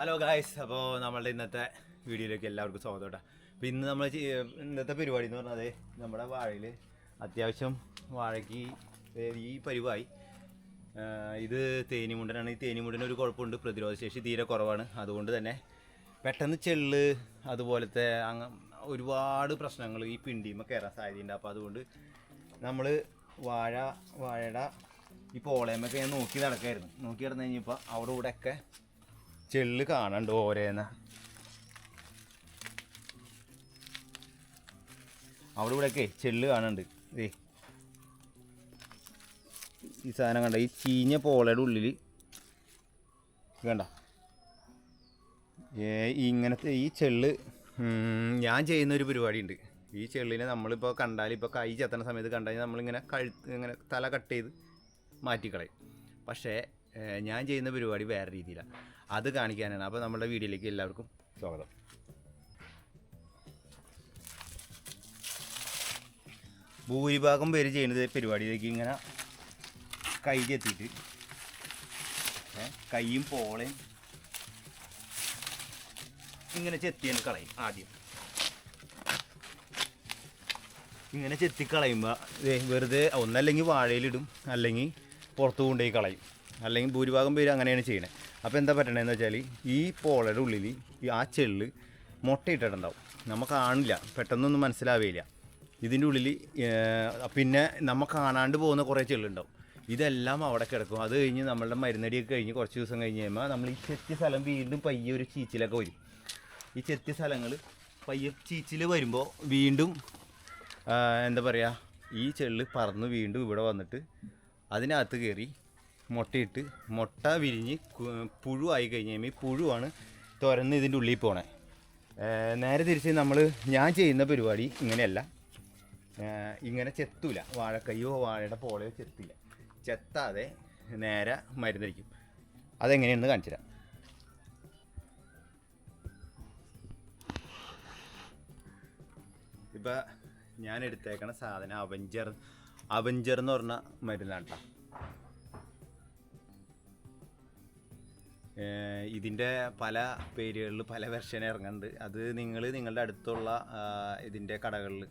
Hello guys അപ്പോൾ നമ്മളുടെ ഇന്നത്തെ വീഡിയോയിലേക്ക് എല്ലാവർക്കും സ്വാഗതം കേട്ടോ. അപ്പോൾ ഇന്ന് നമ്മൾ ഇന്നത്തെ പരിപാടി എന്ന് പറഞ്ഞാൽ നമ്മുടെ വാഴയിൽ അത്യാവശ്യം വാഴയ്ക്ക് ഈ പരിവായി. ഇത് തേനിമുണ്ടനാണ്. ഈ തേനിമുണ്ടന് ഒരു കുഴപ്പമുണ്ട്. പ്രതിരോധശേഷി തീരെ കുറവാണ്. അതുകൊണ്ട് തന്നെ പെട്ടെന്ന് ചെള്ള് അതുപോലത്തെ അങ്ങ ഒരുപാട് പ്രശ്നങ്ങൾ ഈ പിണ്ടിയുമ്പോൾ കയറാൻ സാധ്യതയുണ്ട്. അപ്പോൾ അതുകൊണ്ട് നമ്മൾ വാഴ വാഴയുടെ ഈ പോളയമൊക്കെ ഞാൻ നോക്കി നടക്കായിരുന്നു. നോക്കി നടന്നു കഴിഞ്ഞപ്പോൾ അവിടെ ഇവിടെ ഒക്കെ ചെള്ള് കാണണ്ട് ഓരേന്ന്? അവിടെ ഇവിടെയൊക്കെ ചെള്ള് കാണുന്നുണ്ട് ഏ ഈ സാധനം കണ്ട? ഈ ചീഞ്ഞ പോളയുടെ ഉള്ളിൽ കണ്ട? ഇങ്ങനത്തെ ഈ ചെള്ള് ഞാൻ ചെയ്യുന്ന ഒരു പരിപാടി ഉണ്ട് ഈ ചെള്ളിനെ നമ്മളിപ്പോൾ കണ്ടാൽ ഇപ്പോൾ കൈ ചെത്തണ സമയത്ത് കണ്ടാൽ നമ്മളിങ്ങനെ കഴുത്ത് ഇങ്ങനെ തല കട്ട് ചെയ്ത് മാറ്റിക്കളയും. പക്ഷേ ഞാൻ ചെയ്യുന്ന പരിപാടി വേറെ രീതിയിലാണ് അത് കാണിക്കാനാണ്. അപ്പോൾ നമ്മുടെ വീഡിയോയിലേക്ക് എല്ലാവർക്കും സ്വാഗതം. ഭൂരിഭാഗം പേര് ചെയ്യുന്നത് പരിപാടിയിലേക്ക് ഇങ്ങനെ കൈ കെത്തിയിട്ട് കൈയും പോളയും ഇങ്ങനെ ചെത്തിയാണ് കളയും ആദ്യം. ഇങ്ങനെ ചെത്തി കളയുമ്പോൾ വെറുതെ ഒന്നല്ലെങ്കിൽ വാഴയിലിടും അല്ലെങ്കിൽ പുറത്ത് കൊണ്ടുപോയി കളയും. അല്ലെങ്കിൽ ഭൂരിഭാഗം പേര് അങ്ങനെയാണ് ചെയ്യണത് അപ്പോൾ എന്താ പറ്റണതെന്ന് വെച്ചാൽ ഈ പോളയുടെ ഉള്ളിൽ ആ ചെള്ള് മുട്ടയിട്ടിട്ടുണ്ടാവും. നമുക്ക് കാണില്ല പെട്ടെന്നൊന്നും മനസ്സിലാവില്ല ഇതിന്റെ ഉള്ളിൽ പിന്നെ നമുക്ക് കാണാണ്ട് പോകുന്ന കുറേ ചെള്ളുണ്ടാവും. ഇതെല്ലാം അവിടെ കിടക്കും. അത് കഴിഞ്ഞ് നമ്മളുടെ മരുന്നടിയൊക്കെ കഴിഞ്ഞ് കുറച്ച് ദിവസം കഴിഞ്ഞ് കഴിയുമ്പോൾ നമ്മൾ ഈ ചെത്തിയ സ്ഥലം വീണ്ടും പയ്യെ ഒരു ചീച്ചിലൊക്കെ വരും. ഈ ചെത്തിയ സ്ഥലങ്ങൾ പയ്യെ ചീച്ചിൽ വരുമ്പോൾ വീണ്ടും എന്താ പറയുക ഈ ചെള്ള് പറന്ന് വീണ്ടും ഇവിടെ വന്നിട്ട് അതിനകത്ത് കയറി മുട്ടയിട്ട് മുട്ട വിരിഞ്ഞ് പുഴുവായി കഴിഞ്ഞ് കഴിയുമ്പോൾ ഈ പുഴുവാണ് തുരന്ന് ഇതിന്റെ ഉള്ളിൽ പോണേ. നേരെ തിരിച്ച് നമ്മൾ ഞാൻ ചെയ്യുന്ന പരിപാടി ഇങ്ങനെയല്ല. ഇങ്ങനെ ചെത്തൂല. വാഴക്കയ്യോ വാഴയുടെ പോളയോ ചെത്തില്ല. ചെത്താതെ നേരെ മരുന്നടിക്കും അതെങ്ങനെയാണെന്ന് കാണിച്ചു തരാം. ഇപ്പം ഞാൻ എടുത്തേക്കണ സാധനം അവഞ്ചർ അവഞ്ചർ എന്ന് പറഞ്ഞ മരുന്നാണ് കേട്ടോ ഇതിന്റെ പല പേരുകളിൽ പല വെർഷൻ ഇറങ്ങുന്നുണ്ട് അത് നിങ്ങൾ നിങ്ങളുടെ അടുത്തുള്ള ഇതിന്റെ കടകളിൽ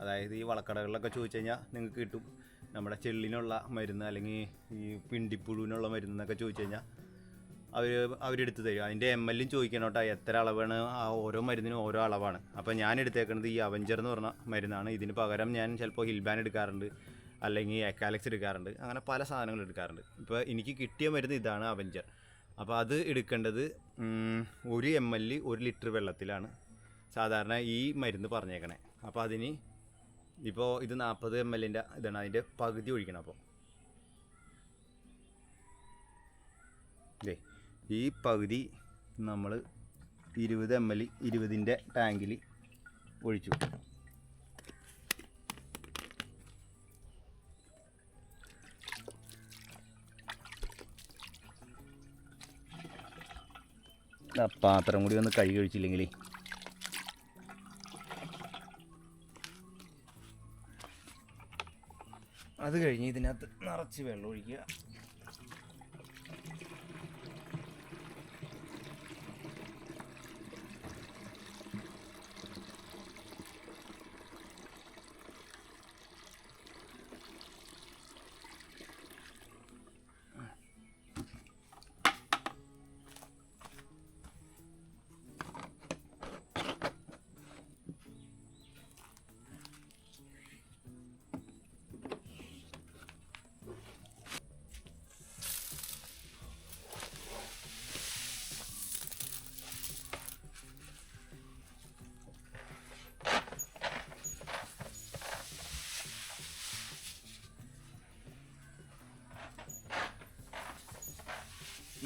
അതായത് ഈ വളക്കടകളിലൊക്കെ ചോദിച്ചു കഴിഞ്ഞാൽ നിങ്ങൾക്ക് കിട്ടും. നമ്മുടെ ചെള്ളിനുള്ള മരുന്ന് അല്ലെങ്കിൽ ഈ പിണ്ടിപ്പുഴുവിനുള്ള മരുന്ന് എന്നൊക്കെ ചോദിച്ചു കഴിഞ്ഞാൽ അവർ അവരെടുത്ത് തരും. അതിന്റെ എം എല്ലും ചോദിക്കണം കേട്ടോ എത്ര അളവാണ് ആ ഓരോ മരുന്നിനും ഓരോ അളവാണ്. അപ്പോൾ ഞാൻ എടുത്തേക്കുന്നത് ഈ അവഞ്ചർ എന്ന് പറഞ്ഞ മരുന്നാണ്. ഇതിന് പകരം ഞാൻ ചിലപ്പോൾ ഹിൽബാൻ എടുക്കാറുണ്ട് അല്ലെങ്കിൽ എക്കാലക്സ് എടുക്കാറുണ്ട് അങ്ങനെ പല സാധനങ്ങൾ എടുക്കാറുണ്ട്. ഇപ്പോൾ എനിക്ക് കിട്ടിയ മരുന്ന് ഇതാണ് അവഞ്ചർ അപ്പോൾ അത് എടുക്കേണ്ടത് ഒരു എം എൽ ഒരു ലിറ്റർ വെള്ളത്തിലാണ്. സാധാരണ ഈ മരുന്ന് പറഞ്ഞേക്കണേ. അപ്പോൾ അതിന് ഇപ്പോൾ ഇത് നാൽപ്പത് എം എല്ലിന്റെ ഇതാണ് അതിന്റെ പകുതി ഒഴിക്കണം അപ്പോൾ ദേ ഈ പകുതി നമ്മൾ ഇരുപത് എം എൽ ഇരുപതിന്റെ ടാങ്കിൽ ഒഴിച്ചു. പാത്രം കൂടി ഒന്ന് കഴുകി ഒഴിച്ചില്ലെങ്കിൽ അത് കഴിഞ്ഞ് ഇതിനകത്ത് നിറച്ച് വെള്ളം ഒഴിക്കുക.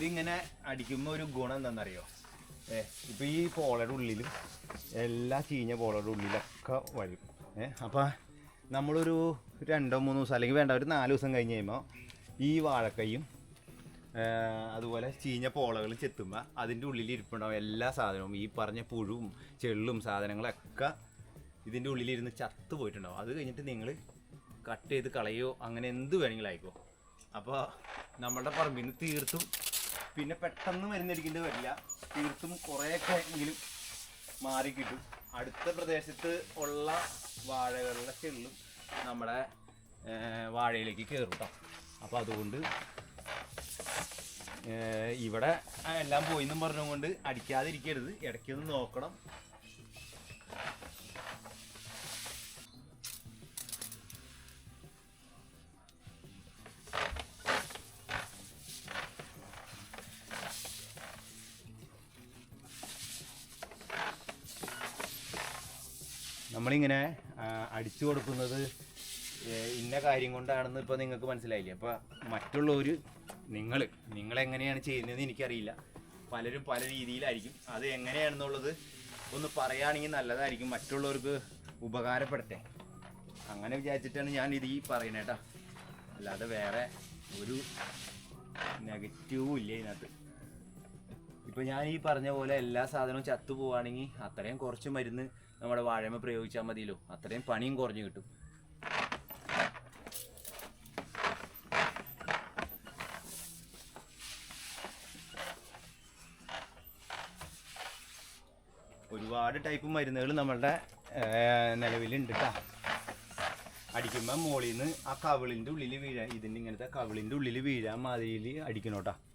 ഇതിങ്ങനെ അടിക്കുമ്പോൾ ഒരു ഗുണം എന്താണെന്നറിയോ? ഏ ഇപ്പം ഈ പോളയുടെ ഉള്ളിലും എല്ലാ ചീഞ്ഞ പോളയുടെ ഉള്ളിലൊക്കെ വരും. ഏ അപ്പം നമ്മളൊരു രണ്ടോ മൂന്നോ ദിവസം അല്ലെങ്കിൽ വേണ്ട ഒരു നാല് ദിവസം കഴിഞ്ഞ് കഴിയുമ്പോൾ ഈ വാഴക്കയും അതുപോലെ ചീഞ്ഞ പോളകൾ ചെത്തുമ്പോൾ അതിന്റെ ഉള്ളിൽ ഇരിപ്പുണ്ടാവും എല്ലാ സാധനവും. ഈ പറഞ്ഞ പുഴുവും ചെള്ളും സാധനങ്ങളൊക്കെ ഇതിന്റെ ഉള്ളിലിരുന്ന് ചത്തു പോയിട്ടുണ്ടാവും. അത് കഴിഞ്ഞിട്ട് നിങ്ങൾ കട്ട് ചെയ്ത് കളയോ അങ്ങനെ എന്ത് വേണമെങ്കിലും ആയിക്കോ. അപ്പോൾ നമ്മളുടെ പറമ്പിൽ നിന്ന് തീർത്തും പിന്നെ പെട്ടെന്ന് മരുന്നടിക്കേണ്ടി വരില്ല. തീർത്തും കുറേയൊക്കെ എങ്കിലും മാറി കിട്ടും. അടുത്ത പ്രദേശത്ത് ഉള്ള വാഴകളുടെ ചെള്ളും നമ്മുടെ വാഴയിലേക്ക് കയറും കേട്ടോ അപ്പോൾ അതുകൊണ്ട് ഇവിടെ എല്ലാം പോയിന്നും പറഞ്ഞുകൊണ്ട് അടിക്കാതിരിക്കരുത്. ഇടയ്ക്കൊന്ന് നോക്കണം. നമ്മളിങ്ങനെ അടിച്ചു കൊടുക്കുന്നത് ഇന്ന കാര്യം കൊണ്ടാണെന്ന് ഇപ്പോൾ നിങ്ങൾക്ക് മനസ്സിലായില്ലേ? അപ്പോൾ മറ്റുള്ളവർ നിങ്ങൾ നിങ്ങളെങ്ങനെയാണ് ചെയ്യുന്നതെന്ന് എനിക്കറിയില്ല. പലരും പല രീതിയിലായിരിക്കും. അത് എങ്ങനെയാണെന്നുള്ളത് ഒന്ന് പറയുകയാണെങ്കിൽ നല്ലതായിരിക്കും. മറ്റുള്ളവർക്ക് ഉപകാരപ്പെടട്ടെ. അങ്ങനെ വിചാരിച്ചിട്ടാണ് ഞാൻ ഇത് ഈ പറയണേട്ടാ അല്ലാതെ വേറെ ഒരു നെഗറ്റീവും ഇല്ല ഇതിനകത്ത്. ഇപ്പോൾ ഞാൻ ഈ പറഞ്ഞ പോലെ എല്ലാ സാധനവും ചത്തു പോവുകയാണെങ്കിൽ അത്രയും കുറച്ച് മരുന്ന് നമ്മുടെ വാഴമ പ്രയോഗിച്ചാൽ മതിയല്ലോ. അത്രയും പണിയും കുറഞ്ഞു കിട്ടും. ഒരുപാട് ടൈപ്പ് മരുന്നുകൾ നമ്മളുടെ നിലവിലുണ്ട് കേട്ടോ അടിക്കുമ്പോൾ മുകളിൽ നിന്ന് ആ കവിളിന്റെ ഉള്ളിൽ വീഴാൻ ഇതിന്റെ ഇങ്ങനത്തെ കവിളിന്റെ ഉള്ളിൽ വീഴാൻ മാതിരിയിൽ അടിക്കണം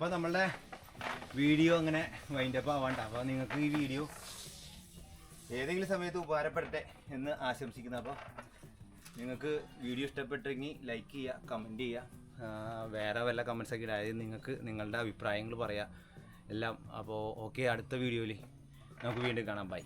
അപ്പോൾ നമ്മളുടെ വീഡിയോ അങ്ങനെ വൈൻഡപ്പ് ആവാണ്ട. അപ്പോൾ നിങ്ങൾക്ക് ഈ വീഡിയോ ഏതെങ്കിലും സമയത്ത് ഉപകാരപ്പെടട്ടെ എന്ന് ആശംസിക്കുന്നു. അപ്പോൾ നിങ്ങൾക്ക് വീഡിയോ ഇഷ്ടപ്പെട്ടെങ്കിൽ ലൈക്ക് ചെയ്യുക കമന്റ് ചെയ്യുക. വേറെ വല്ല കമൻസ് ഒക്കെ ഇടാതെ നിങ്ങൾക്ക് നിങ്ങളുടെ അഭിപ്രായങ്ങൾ പറയാം. എല്ലാം. അപ്പോൾ ഓക്കെ അടുത്ത വീഡിയോയിൽ നമുക്ക് വീണ്ടും കാണാം. ബൈ